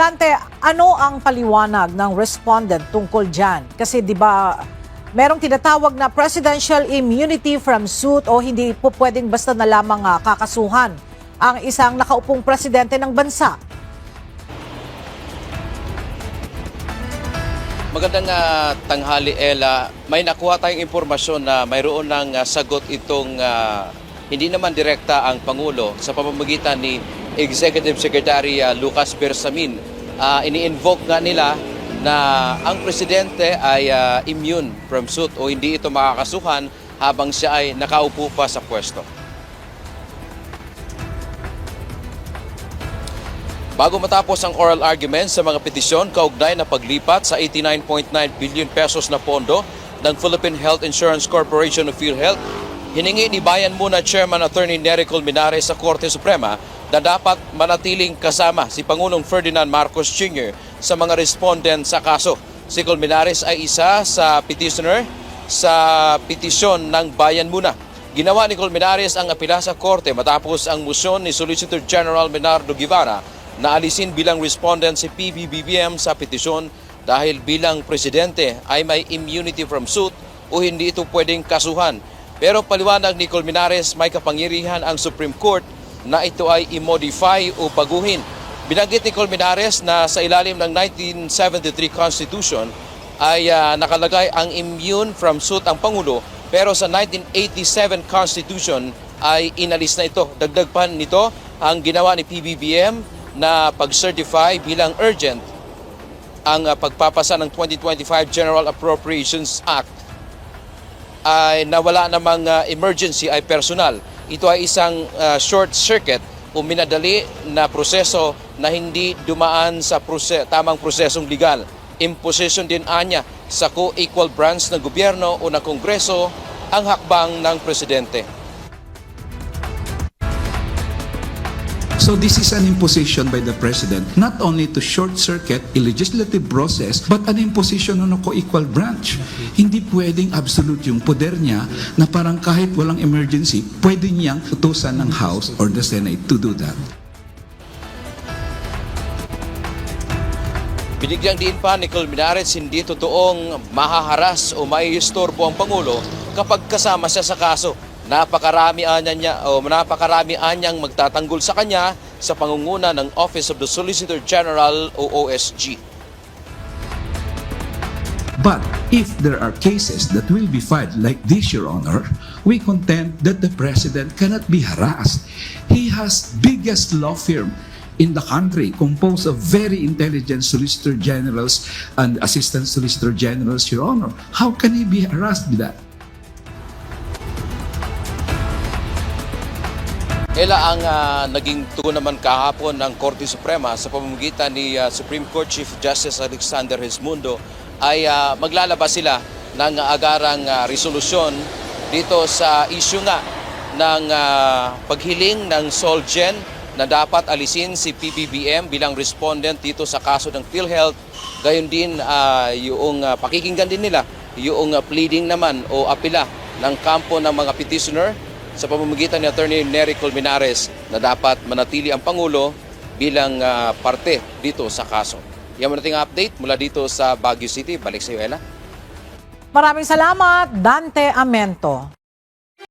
Dante, ano ang paliwanag ng respondent tungkol dyan? Kasi di ba merong tinatawag na presidential immunity from suit o hindi po pwedeng basta na lamang ah, kakasuhan ang isang nakaupong presidente ng bansa. Magandang ah, tanghali, Ella. May nakuha tayong impormasyon na mayroon ng ah, sagot itong ah, hindi naman direkta ang Pangulo sa pamamagitan ni Executive Secretary ah, Lucas Bersamin. Ah, ini-invoke nga nila na ang presidente ay ah, immune from suit o hindi ito makakasuhan habang siya ay nakaupo pa sa pwesto. Bago matapos ang oral argument sa mga petisyon kaugnay na paglipat sa 89.9 billion pesos na pondo ng Philippine Health Insurance Corporation of PhilHealth, hiningi ni Bayan Muna Chairman Attorney Nery Colmenares sa Korte Suprema na dapat manatiling kasama si Pangulong Ferdinand Marcos Jr. sa mga respondent sa kaso. Si Colmenares ay isa sa petitioner sa petisyon ng Bayan Muna. Ginawa ni Colmenares ang apela sa korte matapos ang musyon ni Solicitor General Menardo Guevara na alisin bilang respondent si PBBBM sa petisyon dahil bilang presidente ay may immunity from suit o hindi ito pwedeng kasuhan. Pero paliwanag ni Colmenares may kapangyarihan ang Supreme Court na ito ay i-modify o baguhin. Binanggit ni Colmenares na sa ilalim ng 1973 Constitution ay ah, nakalagay ang immune from suit ang Pangulo pero sa 1987 Constitution ay inalis na ito. Dagdag pa nito ang ginawa ni PBBM na pag-certify bilang urgent ang ah, pagpapasa ng 2025 General Appropriations Act ay nawala namang ah, emergency ay personal. Ito ay isang ah, short circuit o minadali na proseso na hindi dumaan sa prose- tamang prosesong legal. Imposition din anya sa co-equal branch ng gobyerno o ng kongreso ang hakbang ng presidente. So this is an imposition by the President not only to short-circuit a legislative process but an imposition on a co-equal branch. Hindi pwedeng absolute yung poder niya na parang kahit walang emergency, pwede niyang utusan ng House or the Senate to do that. Binigyang diin pa ni Colmenares hindi totoong mahaharas o maiistorbo ang Pangulo kapag kasama siya sa kaso. Napakarami anya niya o napakarami anyang magtatanggol sa kanya sa pangunguna ng Office of the Solicitor General o OSG. But if there are cases that will be filed like this, Your Honor, we contend that the President cannot be harassed. He has biggest law firm in the country composed of very intelligent Solicitor Generals and Assistant Solicitor Generals, Your Honor. How can he be harassed with that? Ela ang ah, naging naman kahapon ng Korte Suprema sa pamamagitan ni ah, Supreme Court Chief Justice Alexander Hismundo ay ah, maglalabas sila ng agarang ah, resolusyon dito sa issue nga ng ah, paghiling ng Solgen na dapat alisin si PBBM bilang respondent dito sa kaso ng PhilHealth. Gayon din ah, yung ah, pakikinggan din nila yung ah, pleading naman o apela ng kampo ng mga petitioner sa pamamagitan ni Attorney Nery Colmenares na dapat manatili ang Pangulo bilang ah, parte dito sa kaso. Yan mo nating update mula dito sa Baguio City. Balik sa iyo, Ella. Maraming salamat, Dante Amento.